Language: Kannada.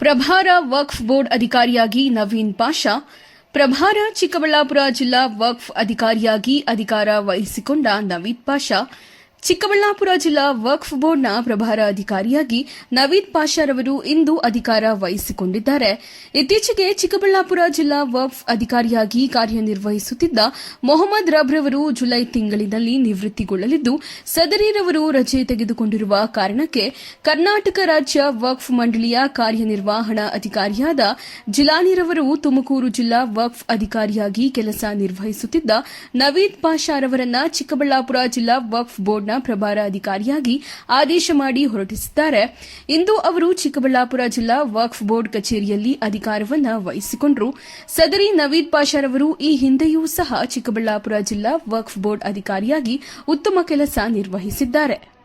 ಪ್ರಭಾರ ವಕ್ಫ್ ಬೋರ್ಡ್ ಅಧಿಕಾರಿಯಾಗಿ ನವೀನ್ ಪಾಷಾ, ಪ್ರಭಾರ ಚಿಕ್ಕಬಳ್ಳಾಪುರ ಜಿಲ್ಲಾ ವಕ್ಫ್ ಅಧಿಕಾರಿಯಾಗಿ ಅಧಿಕಾರ ವಹಿಸಿಕೊಂಡ ನವೀನ್ ಪಾಷಾ ಚಿಕ್ಕಬಳ್ಳಾಪುರ ಜಿಲ್ಲಾ ವಕ್ಫ್ ಬೋರ್ಡ್ನ ಪ್ರಭಾರ ಅಧಿಕಾರಿಯಾಗಿ ನವೀದ್ ಪಾಷಾರವರು ಇಂದು ಅಧಿಕಾರ ವಹಿಸಿಕೊಂಡಿದ್ದಾರೆ. ಇತ್ತೀಚೆಗೆ ಚಿಕ್ಕಬಳ್ಳಾಪುರ ಜಿಲ್ಲಾ ವಕ್ಫ್ ಅಧಿಕಾರಿಯಾಗಿ ಕಾರ್ಯನಿರ್ವಹಿಸುತ್ತಿದ್ದ ಮೊಹಮ್ಮದ್ ರಬ್ರವರು ಜುಲೈ ತಿಂಗಳಿನಲ್ಲಿ ನಿವೃತ್ತಿಗೊಳ್ಳಲಿದ್ದು ಸದರಿರವರು ರಜೆ ತೆಗೆದುಕೊಂಡಿರುವ ಕಾರಣಕ್ಕೆ ಕರ್ನಾಟಕ ರಾಜ್ಯ ವಕ್ಫ್ ಮಂಡಳಿಯ ಕಾರ್ಯನಿರ್ವಹಣಾ ಅಧಿಕಾರಿಯಾದ ಜಿಲಾನಿರವರು ತುಮಕೂರು ಜಿಲ್ಲಾ ವಕ್ಫ್ ಅಧಿಕಾರಿಯಾಗಿ ಕೆಲಸ ನಿರ್ವಹಿಸುತ್ತಿದ್ದ ನವೀದ್ ಪಾಷಾರವರನ್ನ ಚಿಕ್ಕಬಳ್ಳಾಪುರ ಜಿಲ್ಲಾ ವಕ್ಫ್ ಬೋರ್ಡ್ನ ಪ್ರಭಾರ ಅಧಿಕಾರಿಯಾಗಿ ಆದೇಶ ಮಾಡಿ ಹೊರಟಿಸಿದ್ದಾರೆ. ಇಂದು ಅವರು ಚಿಕ್ಕಬಳ್ಳಾಪುರ ಜಿಲ್ಲಾ ವಕ್ಫ್ ಬೋರ್ಡ್ ಕಚೇರಿಯಲ್ಲಿ ಅಧಿಕಾರವನ್ನು ವಹಿಸಿಕೊಂಡರು. ಸದರಿ ನವೀದ್ ಪಾಷಾರವರು ಈ ಹಿಂದೆಯೂ ಸಹ ಚಿಕ್ಕಬಳ್ಳಾಪುರ ಜಿಲ್ಲಾ ವಕ್ಫ್ ಬೋರ್ಡ್ ಅಧಿಕಾರಿಯಾಗಿ ಉತ್ತಮ ಕೆಲಸ ನಿರ್ವಹಿಸಿದ್ದಾರೆ.